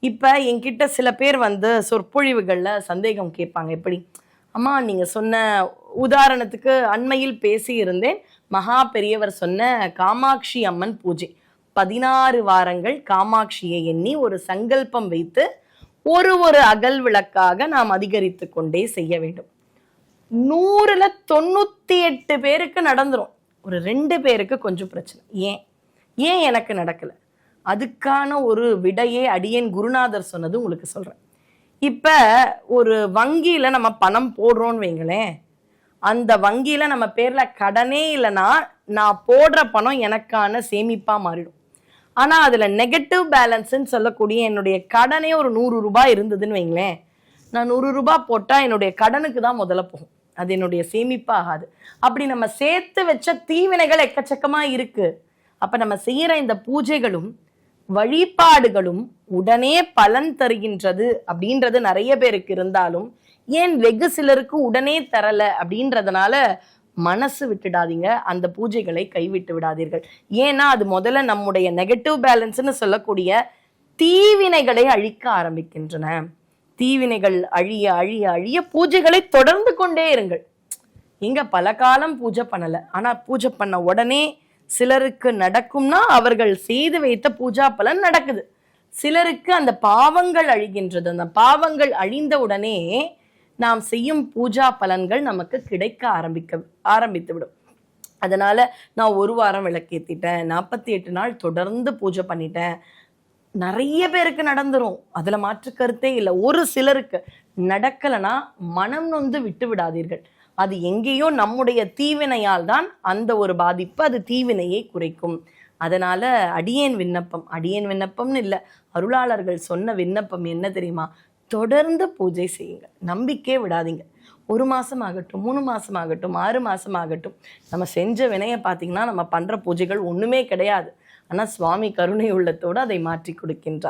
இப்போ என்கிட்ட சில பேர் வந்து சொற்பொழிவுகளில் சந்தேகம் கேட்பாங்க. எப்படி? அம்மா நீங்கள் சொன்ன உதாரணத்துக்கு அண்மையில் பேசியிருந்தேன். மகா பெரியவர் சொன்ன காமாட்சி அம்மன் பூஜை. பதினாறு வாரங்கள் காமாட்சியை எண்ணி ஒரு சங்கல்பம் வைத்து ஒரு ஒரு அகல் விளக்காக நாம் அதிகரித்து கொண்டே செய்ய வேண்டும். நூறுல தொண்ணூத்தி எட்டு பேருக்கு நடந்துரும். ஒரு ரெண்டு பேருக்கு கொஞ்சம் பிரச்சனை. ஏன்? ஏன் எனக்கு நடக்கல? அதுக்கான ஒரு விடையே அடியேன் குருநாதர் சொன்னது உங்களுக்கு சொல்கிறேன் இப்போ ஒரு வங்கியில் நம்ம பணம் போடுறோம்னு வைங்களேன் அந்த வங்கியில் நம்ம பேரில் கடனே இல்லைன்னா நான் போடுற பணம் எனக்கான சேமிப்பாக மாறிடும். ஆனால் அதில் நெகட்டிவ் பேலன்ஸ்ன்னு சொல்லக்கூடிய என்னுடைய கடனே ஒரு நூறு ரூபாய் இருந்ததுன்னு வைங்களேன் நான் நூறு ரூபாய் போட்டால் என்னுடைய கடனுக்கு தான் முதல்ல போகும். அது என்னுடைய சேமிப்பு ஆகாது. அப்படி நம்ம சேர்த்து வச்ச தீவினைகள் எக்கச்சக்கமாக இருக்குது அப்போ நம்ம செய்கிற இந்த பூஜைகளும் வழிபாடுகளும் உடனே பலன் தருகின்றது அப்படின்றது நிறைய பேருக்கு இருந்தாலும் ஏன் வெகு சிலருக்கு உடனே தரல அப்படின்றதுனால மனசு விட்டுடாதீங்க அந்த பூஜைகளை கைவிட்டு விடாதீர்கள். ஏன்னா அது முதல்ல நம்முடைய நெகட்டிவ் பேலன்ஸ்னு சொல்லக்கூடிய தீவினைகளை அழிக்க ஆரம்பிக்கின்றன. தீவினைகள் அழிய அழிய அழிய பூஜைகளை தொடர்ந்து கொண்டே இருங்கள். இங்க பல காலம் பூஜை பண்ணல. ஆனா பூஜை பண்ண உடனே சிலருக்கு நடக்கும்னா அவர்கள் செய்து வைத்த பூஜா பலன் நடக்குது. சிலருக்கு அந்த பாவங்கள் அழிகின்றது. அந்த பாவங்கள் அழிந்த உடனே நாம் செய்யும் பூஜா பலன்கள் நமக்கு கிடைக்க ஆரம்பிக்க ஆரம்பித்து விடும் அதனால நான் ஒரு வாரம் விளக்கேத்திட்டேன் நாற்பத்தி எட்டு நாள் தொடர்ந்து பூஜை பண்ணிட்டேன். நிறைய பேருக்கு நடந்துரும். அதுல மாற்று கருத்தே இல்லை. ஒரு சிலருக்கு நடக்கலைன்னா மனம் நொந்து விட்டு விடாதீர்கள். அது எங்கேயோ நம்முடைய தீவினையால் தான் அந்த ஒரு பாதிப்பு அது தீவினையை குறைக்கும். அதனால அடியேன் விண்ணப்பம் அடியேன் விண்ணப்பம்னு இல்லை. அருளாளர்கள் சொன்ன விண்ணப்பம் என்ன தெரியுமா? தொடர்ந்து பூஜை செய்யுங்க நம்பிக்கை விடாதீங்க. ஒரு மாதம் ஆகட்டும் மூணு மாதம் ஆகட்டும் ஆறு மாதம் ஆகட்டும் நம்ம செஞ்ச வினையை பார்த்தீங்கன்னா நம்ம பண்ணுற பூஜைகள் ஒன்றுமே கிடையாது. ஆனால் சுவாமி கருணை உள்ளத்தோடு அதை மாற்றி கொடுக்கின்றார்.